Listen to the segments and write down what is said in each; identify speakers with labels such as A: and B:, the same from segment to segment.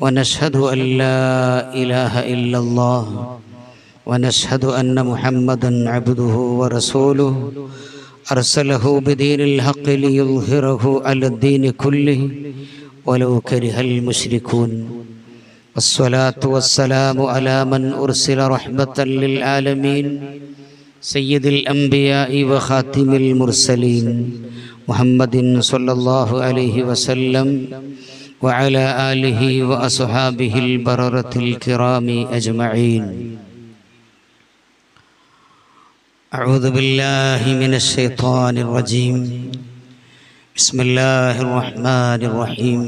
A: ونشهد أن لا إله إلا الله ونشهد أن محمدا عبده ورسوله أرسله بدين الحق ليظهره على الدين كله ولو كره المشركون والصلاة والسلام على من أرسل رحمة للعالمين سيد الأنبياء وخاتم المرسلين محمد صلى الله عليه وسلم وعلى آله وأصحابه البررة الكرام أجمعين. أعوذ بالله من الشيطان الرجيم. بسم الله الرحمن الرحيم.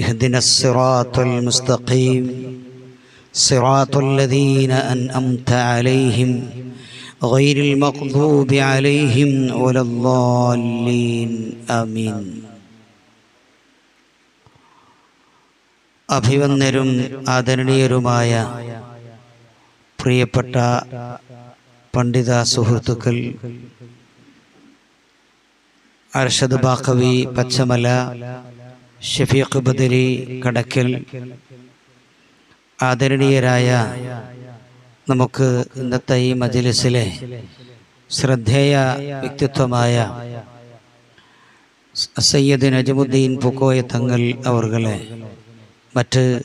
A: اهدنا الصراط المستقيم. صراط الذين أنأمت عليهم غير المغضوب عليهم ولا الضالين. آمين. അഭിവന്ദരും ആദരണീയരുമായ പ്രിയപ്പെട്ട പണ്ഡിത സുഹൃത്തുക്കൾ. അർഷദ് ബാഖവി പച്ചമല ഷഫീഖ് ബദരി കടക്കൽ. ആദരണീയരായ നമുക്ക് ഇന്നത്തെ ഈ മജലിസിലെ ശ്രദ്ധേയ വ്യക്തിത്വമായ സയ്യദ് നജമുദ്ദീൻ പുക്കോയ തങ്ങൾ അവർകളെ മറ്റ്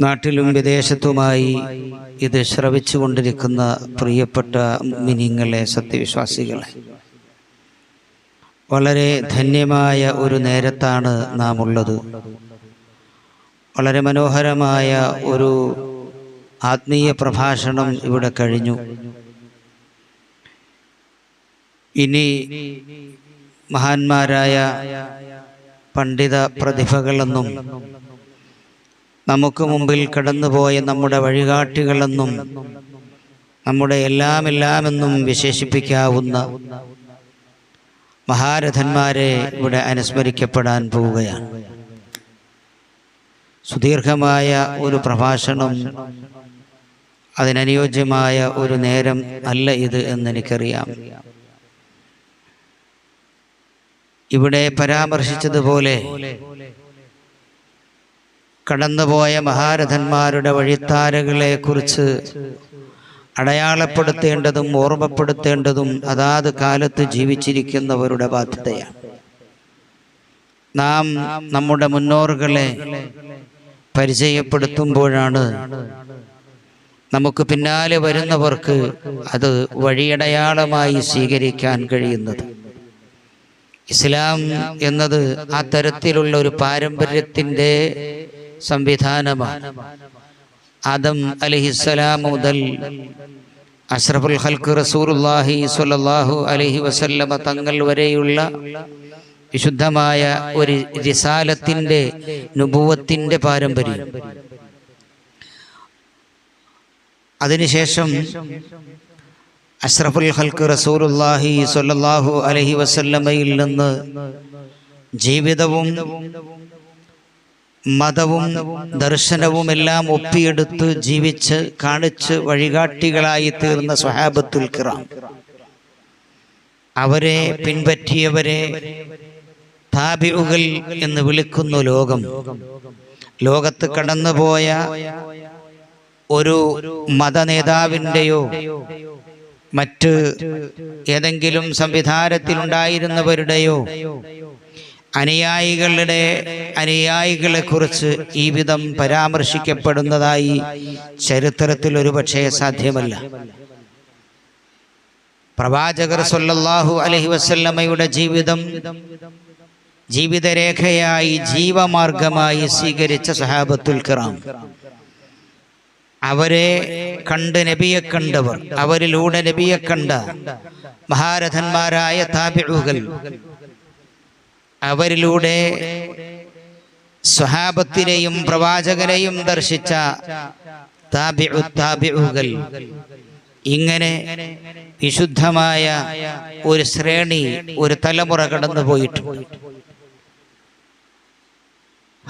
A: നാട്ടിലും വിദേശത്തുമായി ഇത് ശ്രവിച്ചു കൊണ്ടിരിക്കുന്ന പ്രിയപ്പെട്ട മിനിങ്ങളെ സത്യവിശ്വാസികളെ വളരെ ധന്യമായ ഒരു നേരത്താണ് നാം ഉള്ളത് വളരെ മനോഹരമായ ഒരു ആത്മീയ പ്രഭാഷണം ഇവിടെ കഴിഞ്ഞു. ഇനി മഹാന്മാരായ പണ്ഡിത പ്രതിഭകളെന്നും നമുക്ക് മുമ്പിൽ കടന്നുപോയ നമ്മുടെ വഴികാട്ടികളെന്നും നമ്മുടെ എല്ലാം എല്ലാമെന്നും വിശേഷിപ്പിക്കാവുന്ന മഹാരഥന്മാരെ ഇവിടെ അനുസ്മരിക്കപ്പെടാൻ പോവുകയാണ്. സുദീർഘമായ ഒരു പ്രഭാഷണം അതിനനുയോജ്യമായ ഒരു നേരം അല്ല ഇത് എന്നെനിക്കറിയാം. ഇവിടെ പരാമർശിച്ചതുപോലെ കടന്നുപോയ മഹാരഥന്മാരുടെ വഴിത്താരകളെ കുറിച്ച് അടയാളപ്പെടുത്തേണ്ടതും ഓർമ്മപ്പെടുത്തേണ്ടതും അതാത് കാലത്ത് ജീവിച്ചിരിക്കുന്നവരുടെ ബാധ്യതയാണ്. നാം നമ്മുടെ മുന്നോറുകളെ പരിചയപ്പെടുത്തുമ്പോഴാണ് നമുക്ക് പിന്നാലെ വരുന്നവർക്ക് അത് വഴിയടയാളമായി സ്വീകരിക്കാൻ കഴിയുന്നത്. ഇസ്ലാം എന്നത് ആ തരത്തിലുള്ള ഒരു പാരമ്പര്യത്തിന്റെ സംവിധാനമാണ്. ആദം അലഹിസ്സലാം മുതൽ അഷ്റഫുൽ ഹൽക്ക് റസൂറുല്ലാഹി സ്വല്ലല്ലാഹു അലഹി വസല്ലമ തങ്ങൾ വരെയുള്ള വിശുദ്ധമായ ഒരു റിസാലത്തിന്റെ നുപൂവത്തിന്റെ പാരമ്പര്യം. അതിനുശേഷം അഷ്റഫുൽ ഹൽക്ക് റസൂലുല്ലാഹി സ്വല്ലല്ലാഹു അലൈഹി വസല്ലമയിൽ നിന്ന് ജീവിതവും മതവും ദർശനവും എല്ലാം ഒപ്പിയെടുത്ത് ജീവിച്ച് കാണിച്ച് വഴികാട്ടികളായി തീർന്ന സ്വഹാബത്തുൽ കിറാം. അവരെ പിൻപറ്റിയവരെ താബിഉകൾ എന്ന് വിളിക്കുന്നു ലോകം. ലോകത്ത് കടന്നുപോയ ഒരു മതനേതാവിന്റെയോ മറ്റ് ഏതെങ്കിലും സംവിധാനത്തിലുണ്ടായിരുന്നവരുടെയോ അനുയായികളുടെ അനുയായികളെ കുറിച്ച് ഈ വിധം പരാമർശിക്കപ്പെടുന്നതായി ചരിത്രത്തിൽ ഒരുപക്ഷെ സാധ്യമല്ല. പ്രവാചകർ സല്ലല്ലാഹു അലൈഹി വസല്ലമയുടെ ജീവിതം ജീവിതരേഖയായി ജീവമാർഗമായി സ്വീകരിച്ച സഹാബത്തുൽ കിറാം. അവരെ കണ്ട് നബിയെ കണ്ടവർ. അവരിലൂടെ നബിയെ കണ്ട മഹാരഥന്മാരായ താപിഴുകൾ അവരിലൂടെ സ്വഹാബത്തിനെയും പ്രവാചകനെയും ദർശിച്ച താപിഴുത്താപിഴുകൾ ഇങ്ങനെ വിശുദ്ധമായ ഒരു ശ്രേണി ഒരു തലമുറ കടന്നു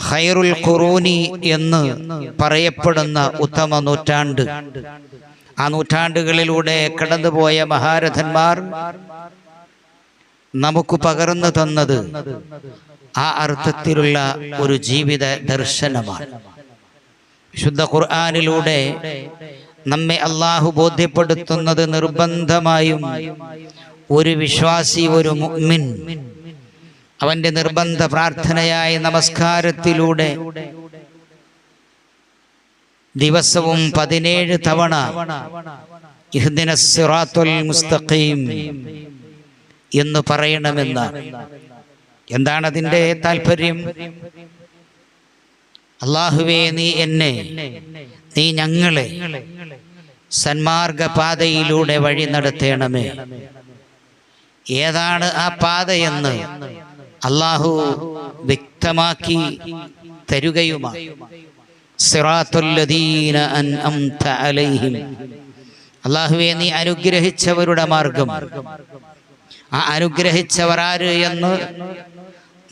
A: ഖൈറുൽ ഖുറൂനി എന്ന് പറയപ്പെടുന്ന ഉത്തമ നൂറ്റാണ്ട്. ആ നൂറ്റാണ്ടുകളിലൂടെ കടന്നുപോയ മഹാരഥന്മാർ നമുക്ക് പകർന്നു തന്നത് ആ അർത്ഥത്തിലുള്ള ഒരു ജീവിത ദർശനമാണ്. വിശുദ്ധ ഖുർആാനിലൂടെ നമ്മെ അള്ളാഹു ബോധ്യപ്പെടുത്തുന്നത് നിർബന്ധമായും ഒരു വിശ്വാസി ഒരു മുഅ്മിൻ അവന്റെ നിർബന്ധ പ്രാർത്ഥനയായ നമസ്കാരത്തിലൂടെ ദിവസവും പതിനേഴ് തവണ സിറാത്തുൽ മുസ്തഖീം എന്ന് പറയണമെന്ന്. എന്താണ് അതിന്റെ താല്പര്യം അള്ളാഹുവേ നീ എന്നെ നീ ഞങ്ങളെ സന്മാർഗ പാതയിലൂടെ വഴി നടത്തേണമേ. ഏതാണ് ആ പാതയെന്ന് അള്ളാഹു വ്യക്തമാക്കി തരുകയുമാണ് അൻഅംത അലൈഹിം. അള്ളാഹുവെ നീ അനുഗ്രഹിച്ചവരുടെ മാർഗം. ആ അനുഗ്രഹിച്ചവർ ആര് എന്ന്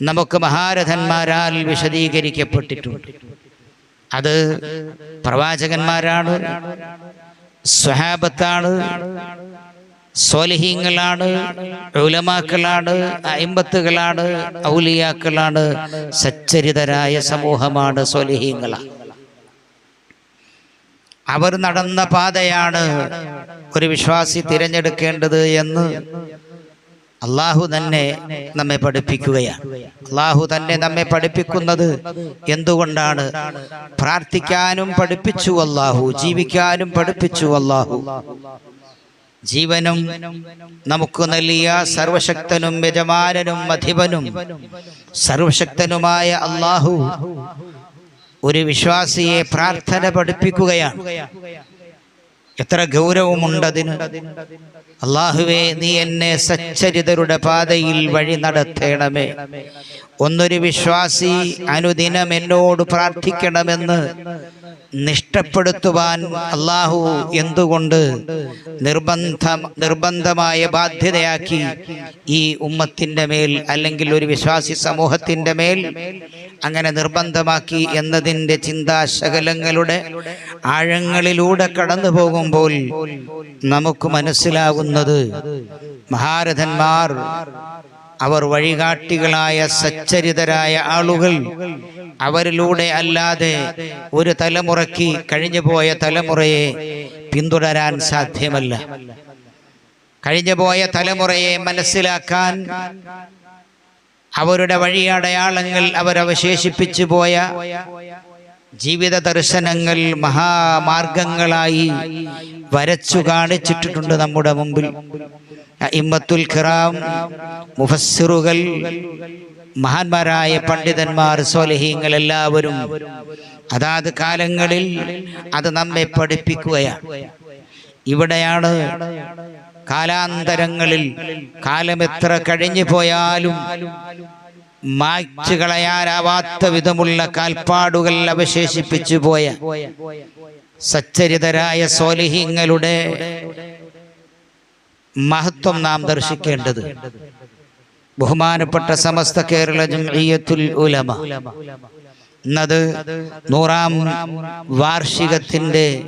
A: നമുക്ക് മഹാരഥന്മാരാൽ വിശദീകരിക്കപ്പെട്ടിട്ടുണ്ട്. അത് പ്രവാചകന്മാരാണ് സ്വഹാബത്താണ് സ്വാലിഹീങ്ങളാണ് ഉലമാക്കളാണ് അയിമ്പത്തുകളാണ് ഔലിയാക്കളാണ് സച്ചരിതരായ സമൂഹമാണ് സ്വാലിഹീങ്ങളാണ് അവർ നടന്ന പാതയാണ് ഒരു വിശ്വാസി തിരഞ്ഞെടുക്കേണ്ടത് എന്ന് അള്ളാഹു തന്നെ നമ്മെ പഠിപ്പിക്കുകയാണ്. അള്ളാഹു തന്നെ നമ്മെ പഠിപ്പിക്കുന്നത് എന്തുകൊണ്ടാണ്? പ്രാർത്ഥിക്കാനും പഠിപ്പിച്ചു അള്ളാഹു ജീവിക്കാനും പഠിപ്പിച്ചു അള്ളാഹു. ജീവനും നമുക്ക് നൽകിയ സർവശക്തനും യജമാനനും അധിപനും സർവശക്തനുമായ അള്ളാഹു ഒരു വിശ്വാസിയെ പ്രാർത്ഥന പഠിപ്പിക്കുകയാണ്. എത്ര ഗൗരവമുണ്ടതിന് അള്ളാഹുവേ നീ എന്നെ സച്ചരിതരുടെ പാതയിൽ വഴി നടത്തേണമേ. ഒന്നൊരു വിശ്വാസി അനുദിനം എന്നോട് പ്രാർത്ഥിക്കണമെന്ന് നിഷ്ഠപ്പെടുത്തുവാൻ അള്ളാഹു എന്തുകൊണ്ട് നിർബന്ധ നിർബന്ധമായ ബാധ്യതയാക്കി ഈ ഉമ്മത്തിന്റെ മേൽ അല്ലെങ്കിൽ ഒരു വിശ്വാസി സമൂഹത്തിന്റെ മേൽ അങ്ങനെ നിർബന്ധമാക്കി എന്നതിന്റെ ചിന്താശകലങ്ങളുടെ ആഴങ്ങളിലൂടെ കടന്നു പോകുമ്പോൾ നമുക്ക് മനസ്സിലാകുന്നത് മഹാരഥന്മാർ അവർ വഴികാട്ടികളായ സച്ചരിതരായ ആളുകൾ. അവരിലൂടെ അല്ലാതെ ഒരു തലമുറയ്ക്ക് കഴിഞ്ഞുപോയ തലമുറയെ പിന്തുടരാൻ സാധ്യമല്ല. കഴിഞ്ഞുപോയ തലമുറയെ മനസ്സിലാക്കാൻ അവരുടെ വഴിയടയാളങ്ങൾ അവരവശേഷിപ്പിച്ചു പോയ ജീവിത ദർശനങ്ങൾ മഹാമാർഗങ്ങളായി വരച്ചു കാണിച്ചിട്ടുണ്ട് നമ്മുടെ മുമ്പിൽ. ഇമ്മത്തുൽ ഖിറാം മുഫസ്സിറുകൾ മഹാന്മാരായ പണ്ഡിതന്മാർ സ്വലഹീങ്ങൾ എല്ലാവരും അതാത് കാലങ്ങളിൽ അത് നമ്മെ പഠിപ്പിക്കുകയാണ്. ഇവിടെയാണ് കാലാന്തരങ്ങളിൽ കാലം എത്ര കഴിഞ്ഞു പോയാലും മായ്ച്ചു കളയാനാവാത്ത വിധമുള്ള കാൽപ്പാടുകൾ അവശേഷിപ്പിച്ചു പോയ സച്ചരിതരായ സോലിഹിങ്ങളുടെ മഹത്വം നാം ദർശിക്കേണ്ടത്. ബഹുമാനപ്പെട്ട സമസ്ത കേരള ജംഇയ്യത്തുൽ ഉലമ. എന്നത് നൂറാം വാർഷികത്തിന്റെ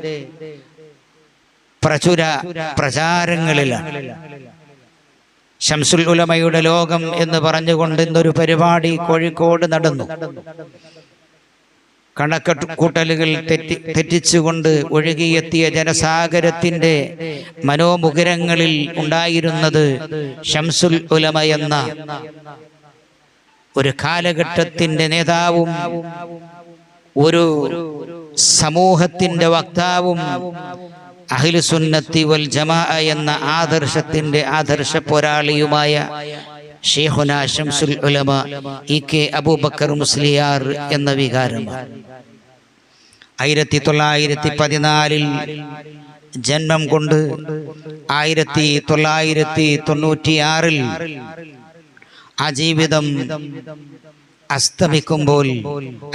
A: പ്രചുര പ്രചാരങ്ങളിലാണ്. ശംസുൽ ഉലമയുടെ ലോകം എന്ന് പറഞ്ഞുകൊണ്ട് ഇന്നൊരു പരിപാടി കോഴിക്കോട് നടന്നു. കണക്കെട്ട് കൂട്ടലുകൾ തെറ്റി തെറ്റിച്ചുകൊണ്ട് ഒഴുകിയെത്തിയ ജനസാഗരത്തിന്റെ മനോമുഖരങ്ങളിൽ ഉണ്ടായിരുന്നത് ഷംസുൽ ഉലമ എന്ന ഒരു കാലഘട്ടത്തിന്റെ നേതാവും ഒരു സമൂഹത്തിന്റെ വക്താവും അഖിലുസുന്നത്തി വൽ ജമാ എന്ന ആദർശത്തിന്റെ ആദർശ പോരാളിയുമായ ഉലമ അബൂബക്കർ മുസ്ലിയാർ എന്ന വികാരമാണ് ആയിരത്തി തൊള്ളായിരത്തി പതിനാലിൽ ജന്മം കൊണ്ട് ആയിരത്തി തൊള്ളായിരത്തി തൊണ്ണൂറ്റിയാറിൽ ആ ജീവിതം അസ്തമിക്കുമ്പോൾ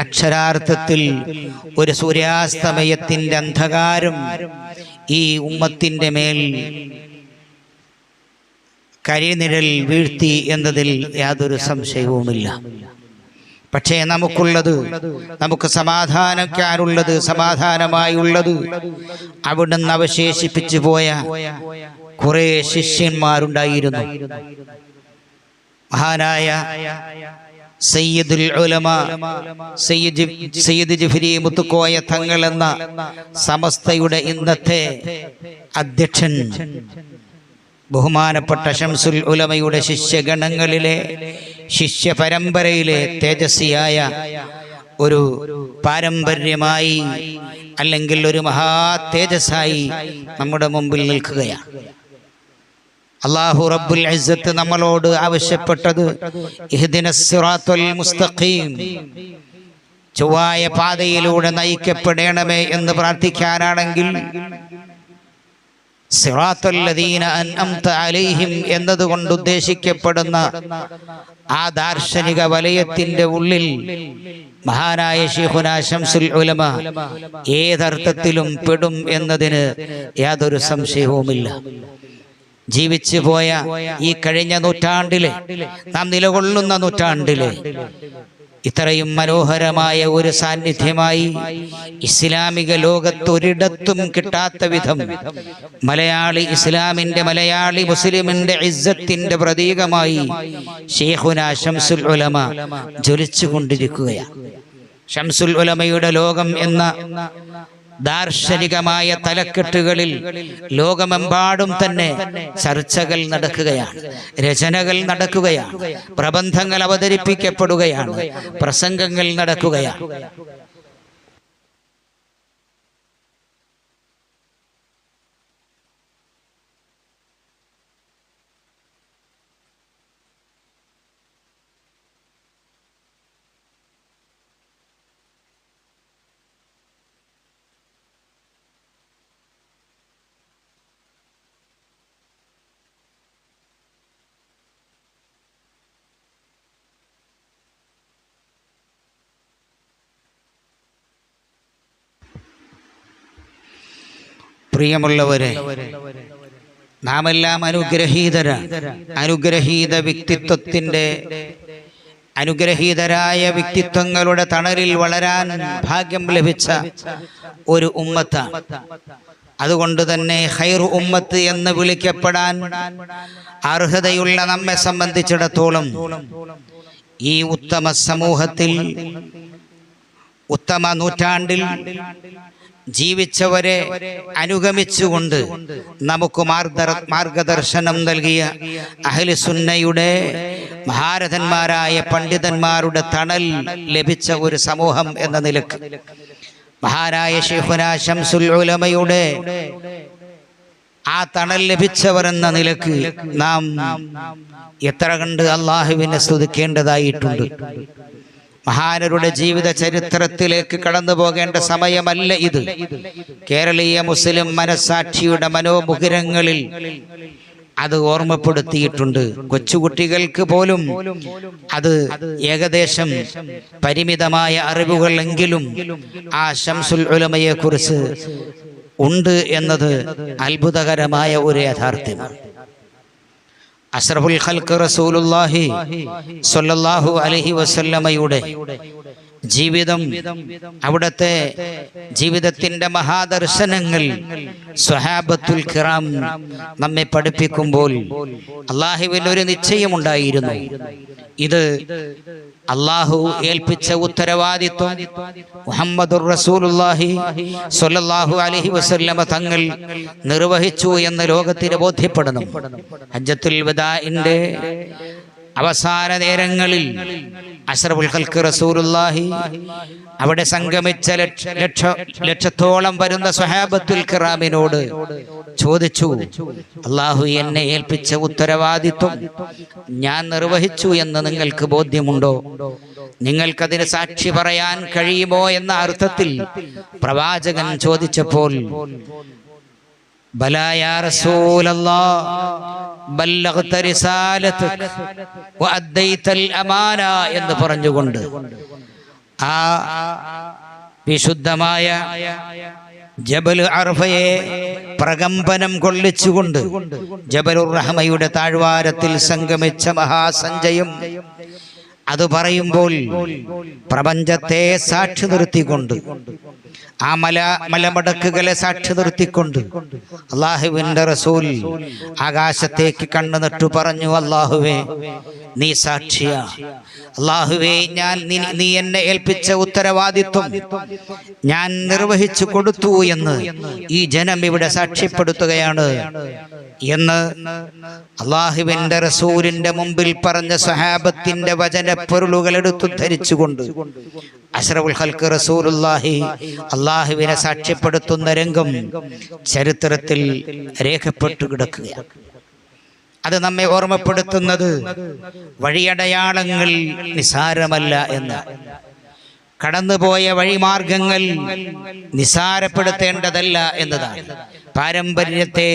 A: അക്ഷരാർത്ഥത്തിൽ ഒരു സൂര്യാസ്തമയത്തിന്റെ അന്ധകാരം ഈ ഉമ്മത്തിന്റെ മേൽ കരിനിഴൽ വീഴ്ത്തി എന്നതിൽ യാതൊരു സംശയവുമില്ല. പക്ഷേ നമുക്കുള്ളത് നമുക്ക് സമാധാനക്കാരുള്ളത് സമാധാനമായുള്ളത് അവിടുന്ന് അവശേഷിപ്പിച്ചു പോയ കുറെ ശിഷ്യന്മാരുണ്ടായിരുന്നു. മഹാനായ സയ്യിദുൽ ഉലമ സയ്യിദ് സയ്യിദ് ജിഫ്രി മുത്തുക്കോയ തങ്ങൾ എന്ന സമസ്തയുടെ ഇന്നത്തെ അധ്യക്ഷൻ ബഹുമാനപ്പെട്ട ഷംസുൽ ഉലമയുടെ ശിഷ്യഗണങ്ങളിലെ ശിഷ്യ പരമ്പരയിലെ തേജസ്വിയായ ഒരു പാരമ്പര്യമായി അല്ലെങ്കിൽ ഒരു മഹാ തേജസ്സായി നമ്മുടെ മുമ്പിൽ നിൽക്കുകയാണ്. അള്ളാഹു റബ്ബുൽ ഇസ്സത്ത് നമ്മളോട് ആവശ്യപ്പെട്ടത് മുസ്തഖീം ചൊവ്വായ പാതയിലൂടെ നയിക്കപ്പെടണമേ എന്ന് പ്രാർത്ഥിക്കാനാണെങ്കിൽ അലൈഹിം എന്നതുകൊണ്ട് ഉദ്ദേശിക്കപ്പെടുന്ന ആ ദാർശനിക വലയത്തിന്റെ ഉള്ളിൽ മഹാനായ ഷെയ്ഖുന ശംസുൽ ഉലമ ഏതർത്ഥത്തിലും പെടും എന്നതിന് യാതൊരു സംശയവുമില്ല. ജീവിച്ചു പോയ ഈ കഴിഞ്ഞ നൂറ്റാണ്ടിലെ നാം നിലകൊള്ളുന്ന നൂറ്റാണ്ടിലെ ഇത്രയും മനോഹരമായ ഒരു സാന്നിധ്യമായി ഇസ്ലാമിക ലോകത്ത് ഒരിടത്തും കിട്ടാത്ത വിധം മലയാളി ഇസ്ലാമിന്റെ മലയാളി മുസ്ലിമിന്റെ ഇസ്സത്തിന്റെ പ്രതീകമായി ഷെയ്ഖുന ഷംസുൽ ഉലമ ജ്വലിച്ചു കൊണ്ടിരിക്കുകയാണ് ഷംസുൽ ഉലമയുടെ ലോകം എന്ന ദാർശനികമായ തലക്കെട്ടുകളിൽ ലോകമെമ്പാടും തന്നെ ചർച്ചകൾ നടക്കുകയാണ് രചനകൾ നടക്കുകയാണ് പ്രബന്ധങ്ങൾ അവതരിപ്പിക്കപ്പെടുകയാണ് പ്രസംഗങ്ങൾ നടക്കുകയാണ്. പ്രിയമുള്ളവരെ നാം എല്ലാം അനുഗ്രഹീതര. അനുഗ്രഹീത വ്യക്തിത്വത്തിന്റെ അനുഗ്രഹീതരായ വ്യക്തിത്വങ്ങളുടെ തണലിൽ വളരാൻ ഭാഗ്യം ലഭിച്ച ഒരു ഉമ്മത്ത. അതുകൊണ്ട് തന്നെ ഹൈർ ഉമ്മത്ത് എന്ന് വിളിക്കപ്പെടാൻ അർഹതയുള്ള നമ്മെ സംബന്ധിച്ചിടത്തോളം ഈ ഉത്തമ സമൂഹത്തിൽ ഉത്തമ നൂറ്റാണ്ടിൽ ജീവിച്ചവരെ അനുഗമിച്ചുകൊണ്ട് നമുക്ക് മാർഗ മാർഗദർശനം നൽകിയ അഹ്ലുസുന്നയുടെ മഹാരഥന്മാരായ പണ്ഡിതന്മാരുടെ തണൽ ലഭിച്ച ഒരു സമൂഹം എന്ന നിലയ്ക്ക്. മഹാരായ ഷെയ്ഖുന ഉലമയുടെ ആ തണൽ ലഭിച്ചവർ എന്ന നിലയ്ക്ക് നാം എത്ര കണ്ട് അള്ളാഹുവിനെ സ്തുതിക്കേണ്ടതായിട്ടുണ്ട്. മഹാനരുടെ ജീവിത ചരിത്രത്തിലേക്ക് കടന്നു പോകേണ്ട സമയമല്ല ഇത്. കേരളീയ മുസ്ലിം മനസാക്ഷിയുടെ മനോമുഖരങ്ങളിൽ അത് ഓർമ്മപ്പെടുത്തിയിട്ടുണ്ട്. കൊച്ചുകുട്ടികൾക്ക് പോലും അത് ഏകദേശം പരിമിതമായ അറിവുകളെങ്കിലും ആ ശംസുൽ ഉലമയെക്കുറിച്ച് ഉണ്ട് എന്നത് അത്ഭുതകരമായ ഒരു യാഥാർത്ഥ്യമാണ്. അഷ്റഫുൽ ഖൽക്ക് റസൂലുള്ളാഹി സ്വല്ലല്ലാഹു അലൈഹി വസല്ലമയുടെ ജീവിതം അവിടുത്തെ ജീവിതത്തിന്റെ മഹാദർശനങ്ങൾ സ്വഹാബത്തുൽ കിറാം നമ്മെ പഠിപ്പിക്കുമ്പോൾ അള്ളാഹുവിൽ ഒരു നിശ്ചയമുണ്ടായിരുന്നു. ഇത് അള്ളാഹു ഏൽപ്പിച്ച ഉത്തരവാദിത്വം മുഹമ്മദുർ റസൂലുള്ളാഹി സ്വല്ലല്ലാഹു അലൈഹി വസല്ലമ തങ്ങൾ നിർവഹിച്ചു എന്ന് ലോകത്തിന് ബോധ്യപ്പെടണം. ഹജ്ജത്തുൽ വദാഇന്റെ അവസാന നേരങ്ങളിൽ റസൂലുള്ളാഹി അവിടെ സംഗമിച്ച ലക്ഷ ലക്ഷ ലക്ഷത്തോളം വരുന്ന സ്വഹാബത്തുൽ കിറാമിനോട് ചോദിച്ചു അള്ളാഹു എന്നെ ഏൽപ്പിച്ച ഉത്തരവാദിത്വം ഞാൻ നിർവഹിച്ചു എന്ന് നിങ്ങൾക്ക് ബോധ്യമുണ്ടോ? നിങ്ങൾക്കതിന് സാക്ഷി പറയാൻ കഴിയുമോ? എന്ന അർത്ഥത്തിൽ പ്രവാചകൻ ചോദിച്ചപ്പോൾ بلى يا رسول الله بلغت رسالتك وأديت الأمانة എന്ന് പറഞ്ഞുകൊണ്ട് ആ വിശുദ്ധമായ ജബൽ അർഫയെ പ്രകമ്പനം കൊള്ളിച്ചുകൊണ്ട് ജബലുർ റഹ്മയുടെ താഴ്വാരത്തിൽ സംഗമിച്ച മഹാസഞ്ചയം അത് പറയുമ്പോൾ പ്രപഞ്ചത്തെ സാക്ഷി നിർത്തിക്കൊണ്ട് ആ മല മലമടക്കുകളെ സാക്ഷി നിർത്തിക്കൊണ്ട് അള്ളാഹുവിന്റെ റസൂൽ ആകാശത്തേക്ക് കണ്ണു നട്ടു പറഞ്ഞു അള്ളാഹുവേ നീ സാക്ഷിയാ. അള്ളാഹുവേ ഞാൻ നീ- എന്നെ ഏൽപ്പിച്ച ഉത്തരവാദിത്വം ഞാൻ നിർവഹിച്ചു കൊടുത്തു എന്ന് ഈ ജനം ഇവിടെ സാക്ഷ്യപ്പെടുത്തുകയാണ്. എന്ന് അള്ളാഹുവിന്റെ റസൂലിന്റെ മുമ്പിൽ പറഞ്ഞ സഹാബത്തിന്റെ വചനപ്പൊരുളുകൾ എടുത്തു ധരിച്ചുകൊണ്ട് അഷ്റഫുൽ ഹൽക്ക് റസൂലുല്ലാഹി അള്ളാഹുവിനെ സാക്ഷ്യപ്പെടുത്തുന്ന രംഗം ചരിത്രത്തിൽ രേഖപ്പെട്ടു കിടക്കുകയാണ് അത് നമ്മെ ഓർമ്മപ്പെടുത്തുന്നത് വഴിയടയാളങ്ങൾ നിസാരമല്ല എന്ന്. കടന്നുപോയ വഴിമാർഗങ്ങൾ നിസാരപ്പെടുത്തേണ്ടതല്ല എന്നതാണ്. പാരമ്പര്യത്തെ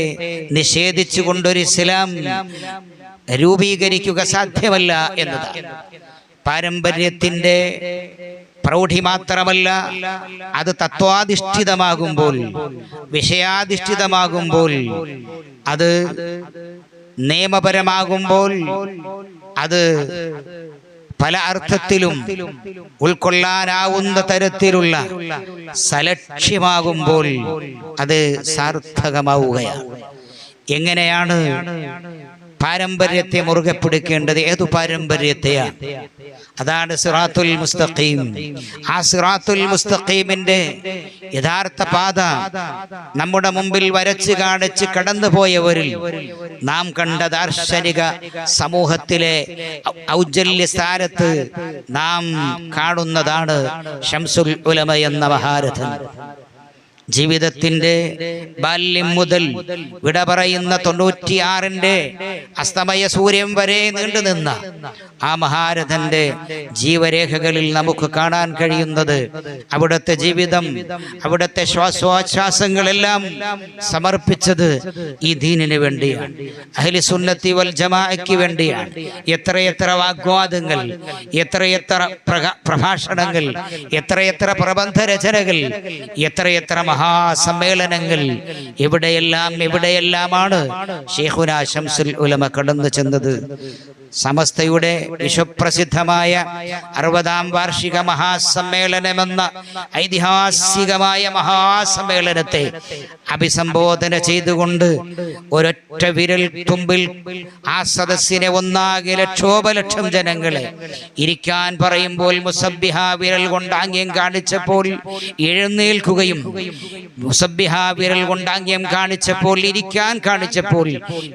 A: നിഷേധിച്ചുകൊണ്ടൊരു ഇസ്ലാം രൂപീകരിക്കുക സാധ്യമല്ല എന്നതാണ്. പാരമ്പര്യത്തിന്റെ പ്രൗഢി മാത്രമല്ല അത് തത്വാധിഷ്ഠിതമാകുമ്പോൾ വിഷയാധിഷ്ഠിതമാകുമ്പോൾ അത് നിയമപരമാകുമ്പോൾ അത് പല അർത്ഥത്തിലും ഉൾക്കൊള്ളാനാവുന്ന തരത്തിലുള്ള സലക്ഷ്യമാകുമ്പോൾ അത് സാർത്ഥകമാവുകയാണ്. എങ്ങനെയാണ് പാരമ്പര്യത്തെ മുറുകെ പിടിക്കേണ്ടത് ഏതു പാരമ്പര്യത്തെയാണ് അതാണ് സിറാത്തുൽ മുസ്തഖീം. ആ സിറാത്തുൽ മുസ്തഖീമിന്റെ യഥാർത്ഥ പാത നമ്മുടെ മുമ്പിൽ വരച്ച് കാണിച്ച് കടന്നുപോയവരിൽ നാം കണ്ട ദാർശനിക സമൂഹത്തിലെ ഔജ്ജല്യ സ്ഥാനത്ത് നാം കാണുന്നതാണ് ഷംസുൽ ഉലമ എന്ന മഹാരഥൻ. ജീവിതത്തിന്റെ ബാല്യം മുതൽ വിട പറയുന്ന തൊണ്ണൂറ്റിയാറിന്റെ അസ്തമയ സൂര്യൻ വരെ നീണ്ടു നിന്ന ആ മഹാരഥന്റെ ജീവരേഖകളിൽ നമുക്ക് കാണാൻ കഴിയുന്നത് അവിടുത്തെ ജീവിതം അവിടുത്തെ ശ്വാസോച്ഛ്വാസങ്ങളെല്ലാം സമർപ്പിച്ചത് ഈ ദീനിന് വേണ്ടിയാണ്. അഹ്ലി സുന്നത്തി വൽ ജമാഅയ്ക്ക് വേണ്ടിയാണ്. എത്രയെത്ര വാഗ്വാദങ്ങൾ എത്രയെത്ര പ്രഭാഷണങ്ങൾ എത്രയെത്ര പ്രബന്ധ രചനകൾ എത്രയെത്ര മഹാസമ്മേളനങ്ങൾ എവിടെയെല്ലാം എവിടെയെല്ലാമാണ് ഷെയ്ഖുന ശംസുൽ ഉലമ കടന്നു ചെന്നത്? സമസ്തയുടെ വിശ്വപ്രസിദ്ധമായ അറുപതാം വാർഷിക മഹാസമ്മേളനമെന്ന ഐതിഹാസികമായ മഹാസമ്മേളനത്തെ അഭിസംബോധന ചെയ്തുകൊണ്ട് ഒരൊറ്റ വിരൽ തുമ്പിൽ ആ സദസ്സിനെ ഒന്നാകെ ലക്ഷോപലക്ഷം ജനങ്ങളെ ഇരിക്കാൻ പറയുമ്പോൾ മുസബിഹ വിരൽ കൊണ്ട് ആംഗ്യം കാണിച്ചപ്പോൾ എഴുന്നേൽക്കുകയും മുസബിഹ വിരൽ കൊണ്ട് ആംഗ്യം കാണിച്ചപ്പോൾ ഇരിക്കാൻ കാണിച്ചപ്പോൾ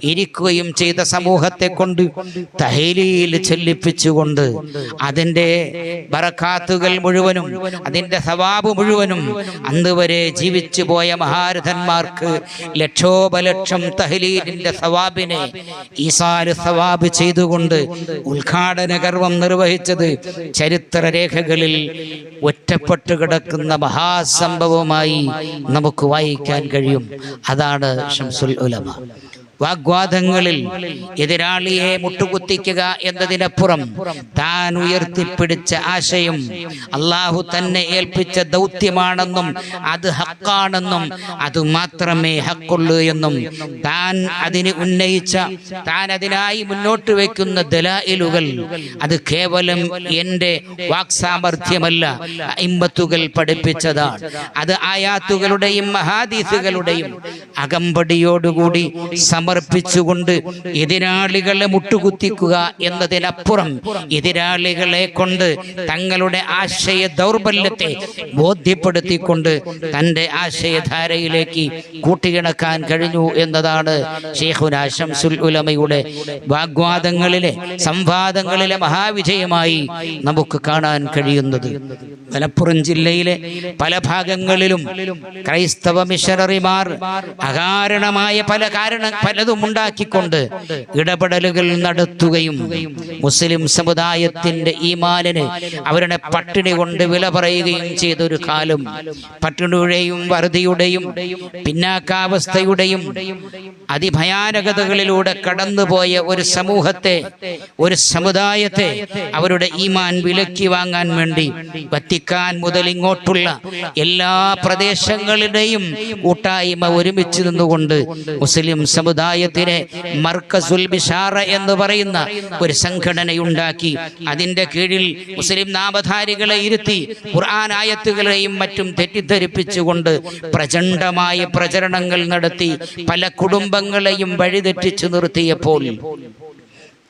A: ഇരിക്കുകയും ചെയ്ത സമൂഹത്തെ കൊണ്ട് തഹലീൽ ചെല്ലിപ്പിച്ചുകൊണ്ട് അതിന്റെ ബറക്കാത്തുകൾ മുഴുവനും അതിന്റെ സവാബ് മുഴുവനും അന്ന് വരെ ജീവിച്ചു പോയ മഹാരഥന്മാർക്ക് ലക്ഷോപലക്ഷം തഹലീലിന്റെ സവാബിനെ ഈസാൽ സവാബ് ചെയ്തുകൊണ്ട് ഉദ്ഘാടന കർമ്മം നിർവഹിച്ചത് ചരിത്രരേഖകളിൽ ഒറ്റപ്പെട്ടു കിടക്കുന്ന മഹാസംഭവമായി നമുക്ക് വായിക്കാൻ കഴിയും. അതാണ് ഷംസുൽ ഉലമ. വാഗ്വാദങ്ങളിൽ എതിരാളിയെ മുട്ടുകുത്തിക്കുക എന്നതിനപ്പുറം താൻ ഉയർത്തിപ്പിടിച്ച ആശയം അള്ളാഹു തന്നെ ഏൽപ്പിച്ച ദൗത്യമാണെന്നും അത് ഹക്കാണെന്നും അത് മാത്രമേ ഹക്കുള്ളൂ എന്നും താൻ അതിന് ഉന്നയിച്ച താൻ അതിനായി മുന്നോട്ട് വയ്ക്കുന്ന ദലായിലുകൾ അത് കേവലം എന്റെ വാക്സാമർഥ്യമല്ല ഇമ്പത്തുകൾ പഠിപ്പിച്ചതാണ്. അത് ആയാത്തുകളുടെയും മഹാദീസുകളുടെയും അകമ്പടിയോടുകൂടി സമർപ്പിച്ചുകൊണ്ട് എതിരാളികളെ മുട്ടുകുത്തിക്കുക എന്നതിനപ്പുറം എതിരാളികളെ കൊണ്ട് തങ്ങളുടെ ആശയ ദൗർബല്യത്തെ ബോധ്യപ്പെടുത്തിക്കൊണ്ട് തന്റെ ആശയധാരയിലേക്ക് കൂട്ടിയിണക്കാൻ കഴിഞ്ഞു എന്നതാണ് ഷെയ്ഖുന ഉലമയുടെ വാഗ്വാദങ്ങളിലെ സംവാദങ്ങളിലെ മഹാവിജയമായി നമുക്ക് കാണാൻ കഴിയുന്നത്. മലപ്പുറം ജില്ലയിലെ പല ഭാഗങ്ങളിലും ക്രൈസ്തവ മിഷണറിമാർ അകാരണമായ പല കാരണ പലതും ഉണ്ടാക്കിക്കൊണ്ട് ഇടപെടലുകൾ നടത്തുകയും മുസ്ലിം സമുദായത്തിന്റെ ഈമാനിന് അവരുടെ പട്ടിണി കൊണ്ട് വില പറയുകയും ചെയ്തൊരു കാലം. പട്ടിണിയുടെയും വറുതിയുടെയും പിന്നാക്കാവസ്ഥയുടെയും അതിഭയാനകതകളിലൂടെ കടന്നുപോയ ഒരു സമൂഹത്തെ ഒരു സമുദായത്തെ അവരുടെ ഈമാൻ വിലക്കി വാങ്ങാൻ വേണ്ടി വത്തിക്കാൻ മുതൽ ഇങ്ങോട്ടുള്ള എല്ലാ പ്രദേശങ്ങളുടെയും കൂട്ടായ്മ ഒരുമിച്ച് നിന്നുകൊണ്ട് മുസ്ലിം സമുദായത്തിനെ മർക്കസുൽ ബിഷാറ എന്ന് പറയുന്ന ഒരു സംഘടനയുണ്ടാക്കി. അതിന്റെ കീഴിൽ മുസ്ലിം നാമധാരികളെ ഇരുത്തി ഖുർആൻ ആയത്തുകളെയും മറ്റും തെറ്റിദ്ധരിപ്പിച്ചുകൊണ്ട് പ്രചണ്ഡമായ പ്രചരണങ്ങൾ നടത്തി പല കുടുംബങ്ങളെയും വഴിതെറ്റിച്ചു നിർത്തിയപ്പോൾ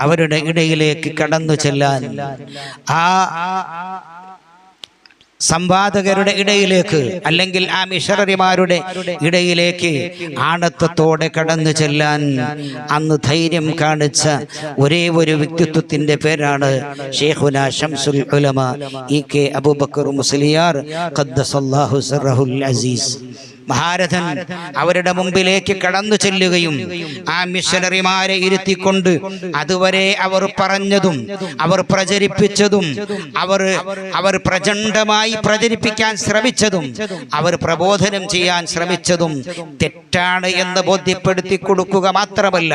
A: അവരുടെ ഇടയിലേക്ക് കടന്നു ചെല്ലാൻ ആ സംവാദകരുടെ ഇടയിലേക്ക് അല്ലെങ്കിൽ ആ മിഷണറിമാരുടെ ഇടയിലേക്ക് ആണത്വത്തോടെ കടന്നു ചെല്ലാൻ അന്ന് ധൈര്യം കാണിച്ച ഒരേ ഒരു വ്യക്തിത്വത്തിന്റെ പേരാണ് ഷേഖുന ഷംസുൽ ഉലമ ഇ കെ അബൂബക്കർ മുസ്ലിയാർ അസീസ്. മഹാരഥൻ അവരുടെ മുമ്പിലേക്ക് കടന്നു ചെല്ലുകയും ആ മിഷനറിമാരെ ഇരുത്തിക്കൊണ്ട് അതുവരെ അവർ പറഞ്ഞതും അവർ പ്രചരിപ്പിച്ചതും അവർ അവർ പ്രചണ്ഡമായി പ്രചരിപ്പിക്കാൻ ശ്രമിച്ചതും അവർ പ്രബോധനം ചെയ്യാൻ ശ്രമിച്ചതും തെറ്റാണ് എന്ന് ബോധ്യപ്പെടുത്തി കൊടുക്കുക മാത്രമല്ല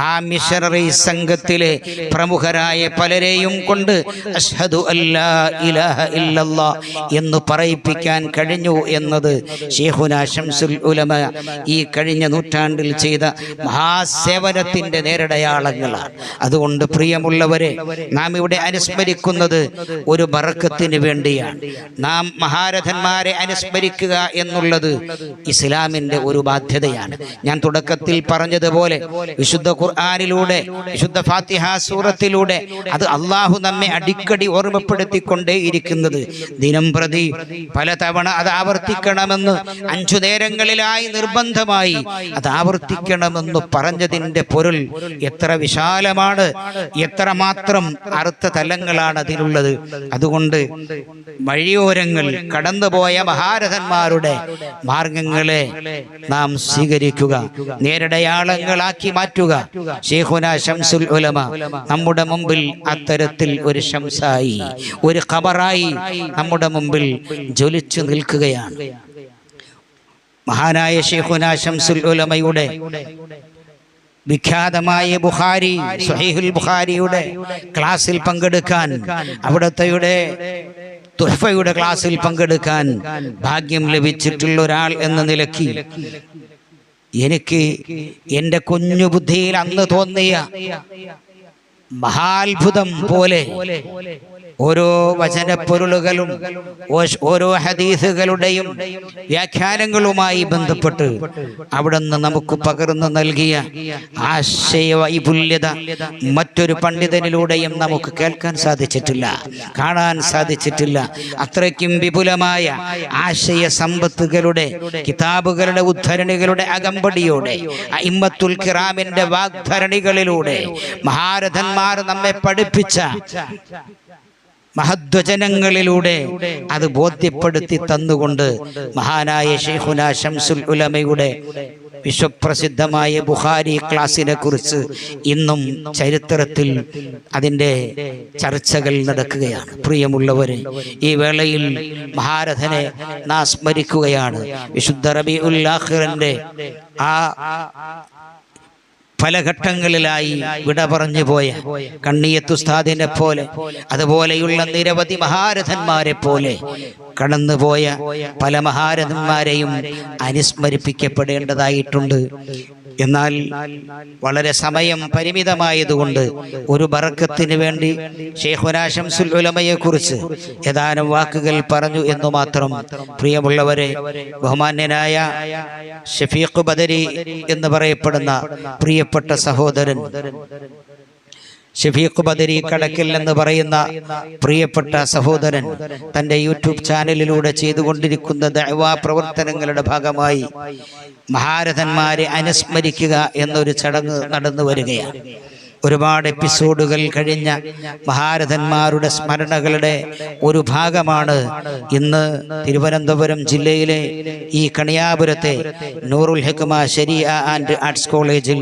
A: ആ മിഷനറി സംഘത്തിലെ പ്രമുഖരായ പലരെയും കൊണ്ട് അഷ്ഹദു അല്ലാ ഇലാഹ ഇല്ലല്ലാ എന്ന് പറയിപ്പിക്കാൻ കഴിഞ്ഞു എന്നത് ഉലമ ഈ കഴിഞ്ഞ നൂറ്റാണ്ടിൽ ചെയ്ത മഹാസേവനത്തിന്റെ നേരിടയാളങ്ങളാണ്. അതുകൊണ്ട് പ്രിയമുള്ളവരെ നാം ഇവിടെ അനുസ്മരിക്കുന്നത് ഒരു ബറക്കത്തിന് വേണ്ടിയാണ്. നാം മഹാരഥന്മാരെ അനുസ്മരിക്കുക എന്നുള്ളത് ഇസ്ലാമിന്റെ ഒരു ബാധ്യതയാണ്. ഞാൻ തുടക്കത്തിൽ പറഞ്ഞതുപോലെ വിശുദ്ധ ഖുർആാനിലൂടെ വിശുദ്ധ ഫാത്തിഹ സൂറത്തിലൂടെ അത് അള്ളാഹു നമ്മെ അടിക്കടി ഓർമ്മപ്പെടുത്തിക്കൊണ്ടേയിരിക്കുന്നത്. ദിനം പ്രതി പലതവണ അത് ആവർത്തിക്കണമെന്ന് അഞ്ചു നേരങ്ങളിലായി നിർബന്ധമായി അത് ആവർത്തിക്കണമെന്ന് പറഞ്ഞതിന്റെ പൊരുൾ എത്ര വിശാലമാണ് എത്ര മാത്രം അർത്ഥ തലങ്ങളാണ് അതിലുള്ളത്. അതുകൊണ്ട് വഴിയോരങ്ങൾ കടന്നുപോയ മഹാരഥന്മാരുടെ മാർഗങ്ങളെ നാം സ്വീകരിക്കുക നേരിടയാളങ്ങളാക്കി മാറ്റുക. ഷേഖുന ഷംസുൽ ഉലമ നമ്മുടെ മുമ്പിൽ അത്തരത്തിൽ ഒരു ശംസായി ഒരു ഖബറായി നമ്മുടെ മുമ്പിൽ ജ്വലിച്ചു നിൽക്കുകയാണ്. മഹാനായ ഷെയ്ഖുന ഷംസുൽ ഉലമയുടെ വിഖ്യാതമായ ബുഹാരി സുഹൈഹുൽ ബുഹാരിയുടെ ക്ലാസ്സിൽ പങ്കെടുക്കാൻ അവിടത്തെയുടെ തുഹഫയുടെ ക്ലാസ്സിൽ പങ്കെടുക്കാൻ ഭാഗ്യം ലഭിച്ചിട്ടുള്ള ഒരാൾ എന്ന നിലയ്ക്ക് എനിക്ക് എന്റെ കുഞ്ഞു ബുദ്ധിയിൽ അന്ന് തോന്നിയ മഹാത്ഭുതം പോലെ ഓരോ വചനപ്പൊരുളുകളും ഓരോ ഹദീസുകളുടെയും വ്യാഖ്യാനങ്ങളുമായി ബന്ധപ്പെട്ട് അവിടുന്ന് നമുക്ക് പകർന്നു നൽകിയ ആശയ വൈപുല്യത മറ്റൊരു പണ്ഡിതനിലൂടെയും നമുക്ക് കേൾക്കാൻ സാധിച്ചിട്ടില്ല കാണാൻ സാധിച്ചിട്ടില്ല. അത്രയ്ക്കും വിപുലമായ ആശയ സമ്പത്തുകളുടെ കിതാബുകളുടെ ഉദ്ധരണികളുടെ അകമ്പടിയോടെ ഇമ്മത്തുൽ കിറാമിന്റെ വാഗ്ധരണികളിലൂടെ മഹാരഥന്മാർ നമ്മെ പഠിപ്പിച്ച മഹദ്വചനങ്ങളിലൂടെ അത് ബോധ്യപ്പെടുത്തി തന്നുകൊണ്ട് മഹാനായ ഷെയ്ഖുന ഷംസുൽ ഉലമയുടെ വിശ്വപ്രസിദ്ധമായ ബുഹാരി ക്ലാസിനെ കുറിച്ച് ഇന്നും ചരിത്രത്തിൽ അതിന്റെ ചർച്ചകൾ നടക്കുകയാണ്. പ്രിയമുള്ളവരെ ഈ വേളയിൽ മഹാരഥനെ നാം സ്മരിക്കുകയാണ്. വിശുദ്ധ റബി ഉല്ലാഹിറിന്റെ ആ പല ഘട്ടങ്ങളിലായി വിട പറഞ്ഞു പോയ കണ്ണിയത്തുസ്താദിനെ പോലെ അതുപോലെയുള്ള നിരവധി മഹാരഥന്മാരെ പോലെ കടന്നുപോയ പല മഹാരഥന്മാരെയും അനുസ്മരിപ്പിക്കപ്പെടേണ്ടതായിട്ടുണ്ട്. എന്നാൽ വളരെ സമയം പരിമിതമായതുകൊണ്ട് ഒരു ബറക്കത്തിന് വേണ്ടി ഷെയ്ഖുനാശംസുൽ ഉലമയെ കുറിച്ച് ഏതാനും വാക്കുകൾ പറഞ്ഞു എന്നു മാത്രം പ്രിയമുള്ളവരെ ബഹുമാന്യനായ ഷഫീഖ് ബദരി എന്ന് പറയപ്പെടുന്ന പ്രിയപ്പെട്ട സഹോദരൻ ഷഫീഖ് ബദരി കടക്കൽ എന്ന് പറയുന്ന പ്രിയപ്പെട്ട സഹോദരൻ തന്റെ യൂട്യൂബ് ചാനലിലൂടെ ചെയ്തുകൊണ്ടിരിക്കുന്ന ദൈവാ പ്രവർത്തനങ്ങളുടെ ഭാഗമായി മഹാരഥന്മാരെ അനുസ്മരിക്കുക എന്നൊരു ചടങ്ങ് നടന്നു വരികയാണ്. ഒരുപാട് എപ്പിസോഡുകൾ കഴിഞ്ഞ മഹാരഥന്മാരുടെ സ്മരണകളുടെ ഒരു ഭാഗമാണ് ഇന്ന് തിരുവനന്തപുരം ജില്ലയിലെ ഈ കണിയാപുരത്തെ നൂറുൽ ഹെക്കുമ ശരിയ ആൻഡ് ആർട്സ് കോളേജിൽ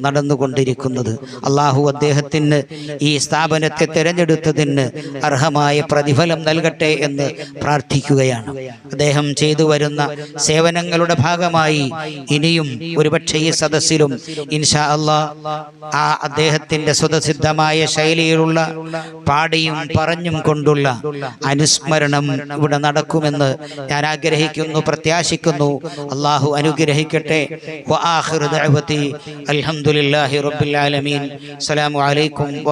A: നടന്നുകൊണ്ടിരിക്കുന്നത്. അള്ളാഹു അദ്ദേഹത്തിന് ഈ സ്ഥാപനത്തെ തിരഞ്ഞെടുത്തതിന് അർഹമായ പ്രതിഫലം നൽകട്ടെ എന്ന് പ്രാർത്ഥിക്കുകയാണ്. അദ്ദേഹം ചെയ്തു വരുന്ന സേവനങ്ങളുടെ ഭാഗമായി ഇനിയും ഒരുപക്ഷെ ഈ സദസ്സിലും ഇൻഷാ അള്ളാ ആ അദ്ദേഹത്തിന്റെ സ്വതസിദ്ധമായ ശൈലിയിലുള്ള പാടിയും പറഞ്ഞും കൊണ്ടുള്ള അനുസ്മരണം ഇവിടെ നടക്കുമെന്ന് ഞാൻ ആഗ്രഹിക്കുന്നു പ്രത്യാശിക്കുന്നു. അള്ളാഹു അനുഗ്രഹിക്കട്ടെ. അലഹമുല്ലാഹി ആലമീൻ. അസ്സലാമു അലൈക്കും